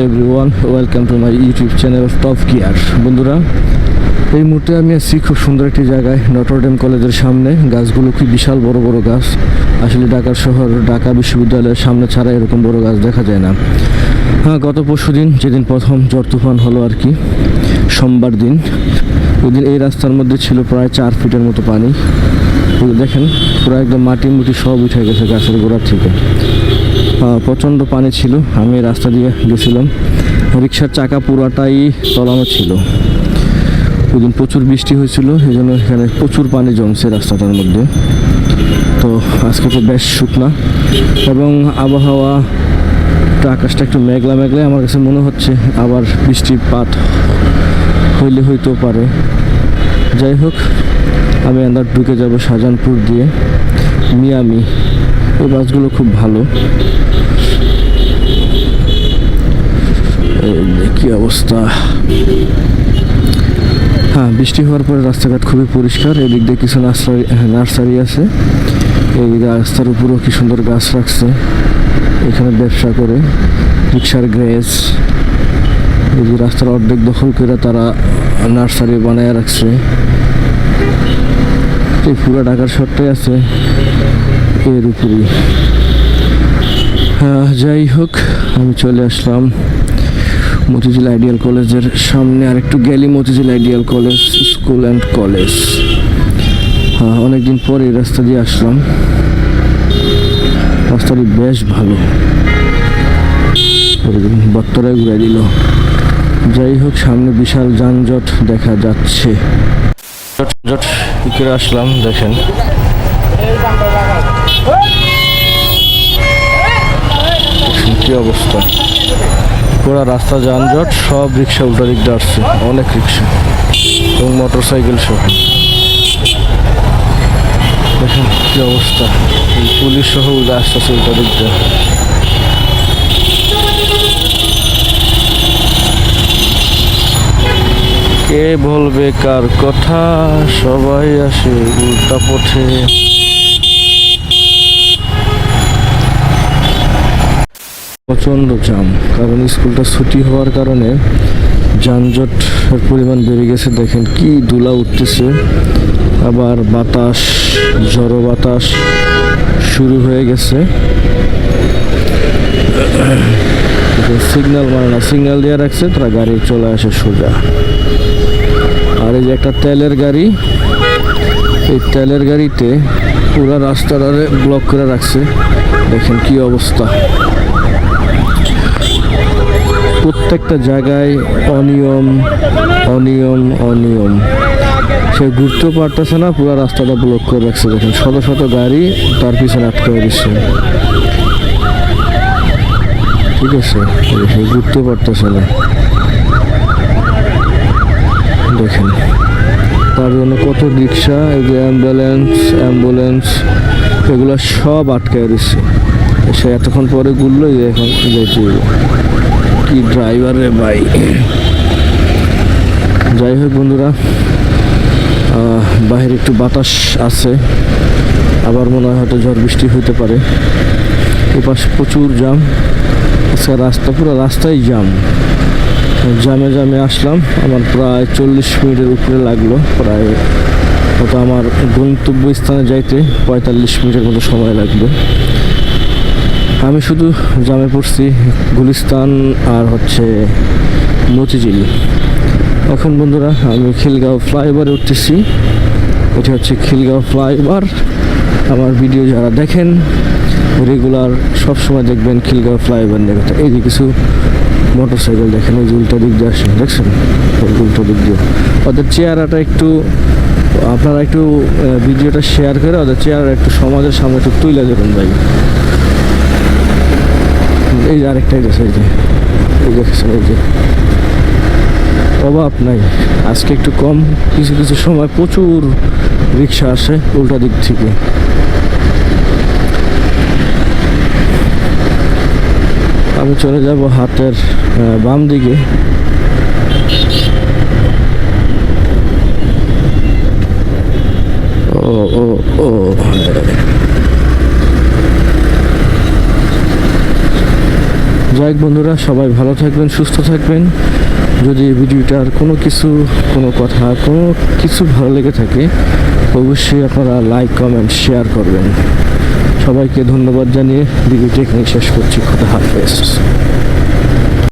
Everyone welcome to my YouTube channel Top Gear বন্ধুরা, এই মুহূর্তে আমি আছি খুব সুন্দর একটি জায়গায় নটরডেম কলেজের সামনে। গাছগুলো কি বিশাল বড় বড় গাছ। আসলে ঢাকার শহর, ঢাকা বিশ্ববিদ্যালয়ের সামনে ছাড়া এরকম বড় গাছ দেখা যায় না। হ্যাঁ গত পরশু দিন যেদিন প্রথম ঝড় তুফান হলো আর কি, সোমবার দিন ওই দিন এই রাস্তার মধ্যে ছিল প্রায় চার ফিটের মতো পানি। দেখেন, পুরো একদম মাটি মুটি সব উঠে গেছে গাছের গোড়ার থেকে। প্রচণ্ড পানি ছিল। আমি রাস্তা দিয়ে গেছিলাম। রিক্সার চাকা পুরাটাই তলানো ছিল। ওই দিন প্রচুর বৃষ্টি হয়েছিল এই জন্য এখানে প্রচুর পানি জমছে রাস্তাটার মধ্যে। তো আজকে তো বেশ শুকনা। এবং আবহাওয়া আকাশটা একটু মেঘলা মেঘলা আমার কাছে মনে হচ্ছে আবার বৃষ্টিপাত হইলে হইতেও পারে। যাই হোক, আমি আন্দার ঢুকে যাব শাহজাহানপুর দিয়ে। মিয়ামি। এই বাসগুলো খুব ভালো। অবস্থা। হ্যাঁ বৃষ্টি হওয়ার পরে রাস্তাঘাট খুবই পরিষ্কার। এদিক দিয়ে কিছু নার্সারি নার্সারি আছে। এই রাস্তার উপরেও কি সুন্দর গাছ রাখছে। এখানে ব্যবসা করে রিক্সার গ্যারেজ। এই যে রাস্তার অর্ধেক দখল করে তারা নার্সারি বানায় রাখছে। এই পুরো ঢাকার শহরটাই আছে এর উপরেই। হ্যাঁ, যাই হোক আমি চলে আসলাম। মতিঝিল আইডিয়াল কলেজের সামনে আর একটু গেলি Motijheel Ideal College, school and college. হ্যাঁ অনেকদিন পরে রাস্তা দিয়ে আসলাম। রাস্তাটি বেশ ভালো। বত্তরায় ঘুরে দিল। যাই হোক, সামনে বিশাল যানজট দেখা যাচ্ছে। আসলাম, দেখেন। কি অবস্থা? পুরো রাস্তা যানজট, সব রিক্সা উল্টা দিক দিয়ে অনেক রিক্সা এবং মোটর সাইকেল সহ। দেখেন কি অবস্থা। পুলিশ সহ উল্টা আসতেছে উল্টা দিক দিয়ে। কে বলবে কার কথা? সবাই আসে, উল্টা পথে। প্রচণ্ড জাম কারণ স্কুলটা ছুটি হওয়ার কারণে যানজটের পরিমাণ বেড়ে গেছে। দেখেন কি ধুলা উঠতেছে। আবার বাতাস, ঝড়ো বাতাস শুরু হয়ে গেছে। সিগন্যাল মানে না, সিগন্যাল দিয়ে রাখছে, তারা গাড়ি চলে আসে সোজা। আর এই যে একটা তেলের গাড়ি, এই তেলের গাড়িতে পুরো রাস্তাটারে ব্লক করে রাখছে। দেখেন কি অবস্থা। প্রত্যেকটা জায়গায় অনিয়ম অনিয়ম অনিয়ম। সে ঘুরতেও পারতেছে না, পুরো রাস্তাটা ব্লক করে রাখছে, দেখেন। শত শত গাড়ি তার পিছনে আটকে দিচ্ছে ঠিক আছে, সে ঘুরতে পারতেছে না। দেখেন, তার জন্য কত রিক্সা, এই যে অ্যাম্বুলেন্স অ্যাম্বুলেন্স এগুলো সব আটকায় দিচ্ছে সে এতক্ষণ পরে ঘুরলো এখন যাইতে। কি ড্রাইভার রে ভাই। যাই হোক বন্ধুরা বাইরে একটু বাতাস আছে, আবার মনে হয় হয়তো ঝড় বৃষ্টি হইতে পারে। এপাশ প্রচুর জাম, আজকে রাস্তা পুরো রাস্তায় জাম। জামে জামে আসলাম, আমার প্রায় চল্লিশ মিনিটের উপরে লাগল, প্রায় হয়তো আমার গন্তব্য স্থানে যাইতে পঁয়তাল্লিশ মিনিটের মতো সময় লাগবে। আমি শুধু জামে পড়ছি, গুলিস্তান আর হচ্ছে মতিঝিল। এখন বন্ধুরা, আমি খিলগাঁও ফ্লাইওভারে উঠতেছি। এটি হচ্ছে খিলগাঁও ফ্লাইওভার। আমার ভিডিও যারা দেখেন, রেগুলার সবসময় দেখবেন খিলগাঁও ফ্লাইওভার নিয়ে কথা। এই যে কিছু মোটর সাইকেল দেখেন, এই যে উল্টা দিক দিয়ে আসে দেখছেন? উল্টো দিক দিয়ে। ওদের চেহারাটা একটু, আপনারা একটু ভিডিওটা শেয়ার করে ওদের চেহারা একটু সমাজের সামনে একটু তুলে দেবেন ভাই। এই যে আরেকটাই গেছে এই যে এই এই যে অভাব নাই আজকে একটু কম কিছু কিছু সময় প্রচুর রিক্সা আসে উল্টা দিক থেকে আমি চলে যাব হাতের বাম দিকে ও ও ও হ্যাঁ। যাই বন্ধুরা, সবাই ভালো থাকবেন, সুস্থ থাকবেন। যদি ভিডিওটার কোনো কিছু, কোনো কথা, কোনো কিছু ভালো লেগে থাকে, অবশ্যই আপনারা লাইক কমেন্ট শেয়ার করবেন। সবাইকে ধন্যবাদ জানিয়ে ভিডিওটি এখানে শেষ করছি। খুব হাফেজ।